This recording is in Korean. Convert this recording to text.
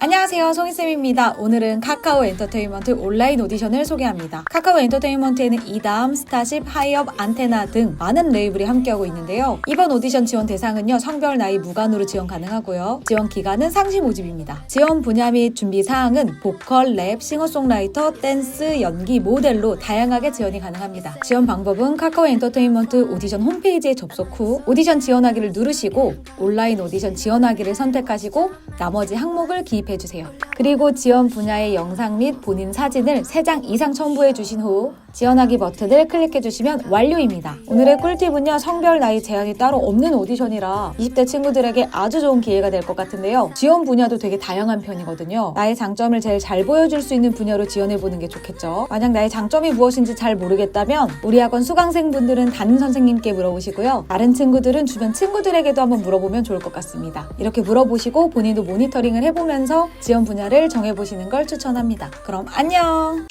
안녕하세요 송이쌤입니다. 오늘은 카카오 엔터테인먼트 온라인 오디션을 소개합니다. 카카오 엔터테인먼트에는 이담, 스타쉽, 하이업, 안테나 등 많은 레이블이 함께하고 있는데요. 이번 오디션 지원 대상은요 성별 나이 무관으로 지원 가능하고요. 지원 기간은 상시 모집입니다. 지원 분야 및 준비 사항은 보컬, 랩, 싱어송라이터, 댄스, 연기, 모델로 다양하게 지원이 가능합니다. 지원 방법은 카카오 엔터테인먼트 오디션 홈페이지에 접속 후 오디션 지원하기를 누르시고 온라인 오디션 지원하기를 선택하시고 나머지 항목을 기입 해 주세요. 그리고 지원 분야의 영상 및 본인 사진을 3장 이상 첨부해 주신 후 지원하기 버튼을 클릭해 주시면 완료입니다. 오늘의 꿀팁은요. 성별 나이 제한이 따로 없는 오디션이라 20대 친구들에게 아주 좋은 기회가 될 것 같은데요. 지원 분야도 되게 다양한 편이거든요. 나의 장점을 제일 잘 보여줄 수 있는 분야로 지원해 보는 게 좋겠죠. 만약 나의 장점이 무엇인지 잘 모르겠다면 우리 학원 수강생분들은 담임 선생님께 물어보시고요. 다른 친구들은 주변 친구들에게도 한번 물어보면 좋을 것 같습니다. 이렇게 물어보시고 본인도 모니터링을 해보면서 지원 분야를 정해보시는 걸 추천합니다. 그럼 안녕!